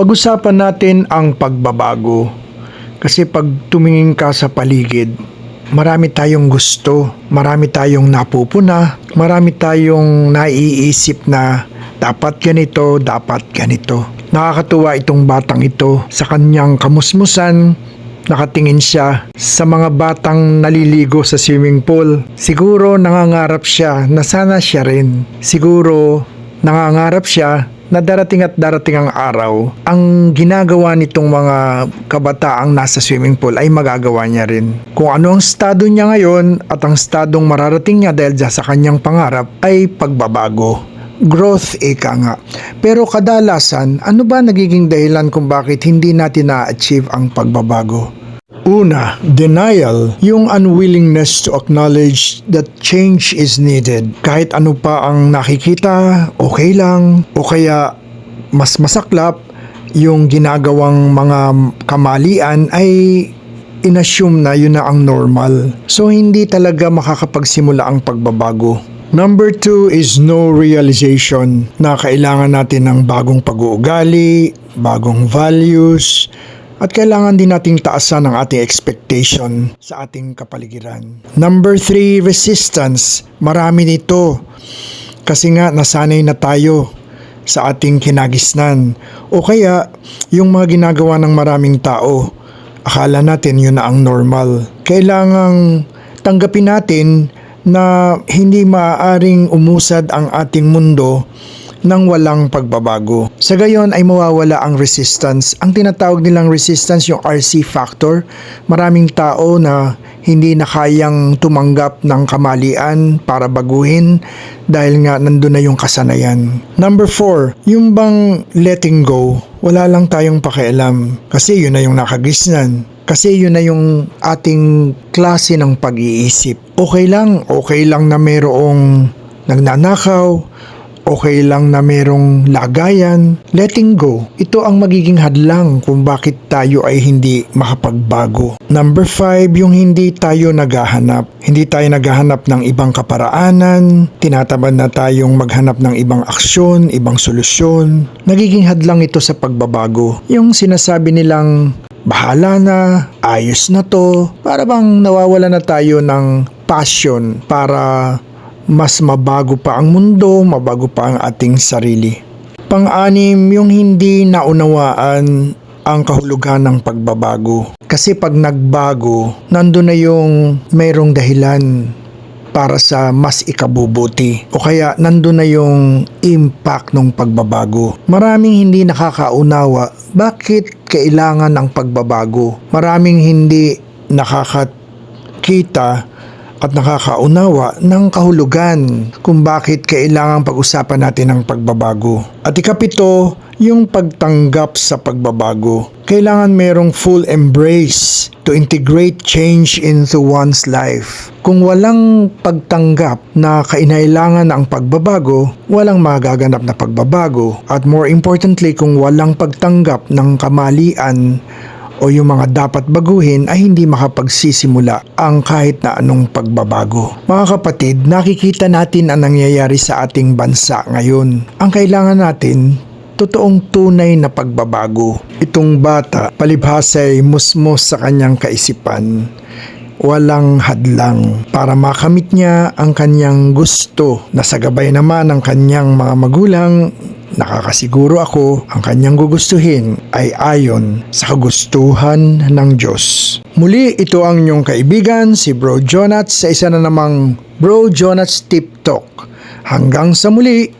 Pag-usapan natin ang pagbabago. Kasi pag tumingin ka sa paligid, marami tayong gusto, marami tayong napupuna, marami tayong naiisip na dapat ganito, dapat ganito. Nakakatuwa itong batang ito sa kanyang kamusmusan, Nakatingin siya sa mga batang naliligo sa swimming pool. Siguro nangangarap siya na sana siya rin. Siguro nangangarap siya na darating at darating ang araw, ang ginagawa nitong mga kabataang nasa swimming pool ay magagawa niya rin. Kung ano ang estado niya ngayon at ang estadong mararating niya dahil sa kanyang pangarap ay pagbabago. Growth eka nga. Pero kadalasan, ano ba nagiging dahilan kung bakit hindi natin na-achieve ang pagbabago? Una, denial, yung unwillingness to acknowledge that change is needed. Kahit ano pa ang nakikita, okay lang. O kaya, mas masaklap, yung ginagawang mga kamalian ay inassume na yun na ang normal. So, hindi talaga makakapagsimula ang pagbabago. Number two is no realization na kailangan natin ng bagong pag-uugali, bagong values, at kailangan din nating taasan ang ating expectation sa ating kapaligiran. Number three, resistance. Marami nito. Kasi nga nasanay na tayo sa ating kinagisnan. O kaya, yung mga ginagawa ng maraming tao, akala natin yun na ang normal. Kailangang tanggapin natin na hindi maaaring umusad ang ating mundo nang walang pagbabago. Sa gayon ay mawawala ang resistance. Ang tinatawag nilang resistance yung RC factor. Maraming tao na hindi na kayang tumanggap ng kamalian para baguhin dahil nga nandun na yung kasanayan. Number four, yung bang letting go, wala lang tayong pakialam kasi yun na yung nakagisnan. Kasi yun na yung ating klase ng pag-iisip. Okay lang, okay lang na mayroong nagnanakaw, okay lang na merong lagayan, letting go. Ito ang magiging hadlang kung bakit tayo ay hindi makapagbago. Number five, yung hindi tayo naghahanap. Hindi tayo naghahanap ng ibang kaparaanan, tinatamad na tayong maghanap ng ibang aksyon, ibang solusyon. Nagiging hadlang ito sa pagbabago. Yung sinasabi nilang bahala na, ayos na to, para bang nawawala na tayo ng passion para mas mabago pa ang mundo, mabago pa ang ating sarili. Pang-anim, yung hindi naunawaan ang kahulugan ng pagbabago. Kasi pag nagbago, nandun na yung mayroong dahilan para sa mas ikabubuti o kaya nandun na yung impact ng pagbabago. Maraming hindi nakakaunawa bakit kailangan ang pagbabago. Maraming hindi nakakakita at nakakaunawa ng kahulugan kung bakit kailangang pag-usapan natin ang pagbabago. At ikapito, yung pagtanggap sa pagbabago. Kailangan merong full embrace to integrate change into one's life. Kung walang pagtanggap na kainailangan ang pagbabago, walang magaganap na pagbabago. At more importantly, kung walang pagtanggap ng kamalian o yung mga dapat baguhin ay hindi makapagsisimula ang kahit na anong pagbabago. Mga kapatid, nakikita natin ang nangyayari sa ating bansa ngayon. Ang kailangan natin, totoong tunay na pagbabago. Itong bata, palibhasay musmos sa kanyang kaisipan walang hadlang para makamit niya ang kanyang gusto na sa gabay naman ng kanyang mga magulang nakakasiguro ako ang kanyang gugustuhin ay ayon sa kagustuhan ng Diyos. Muli, ito ang inyong kaibigan, si Bro Jonats sa isa na namang Bro Jonats Tip Talk. Hanggang sa muli,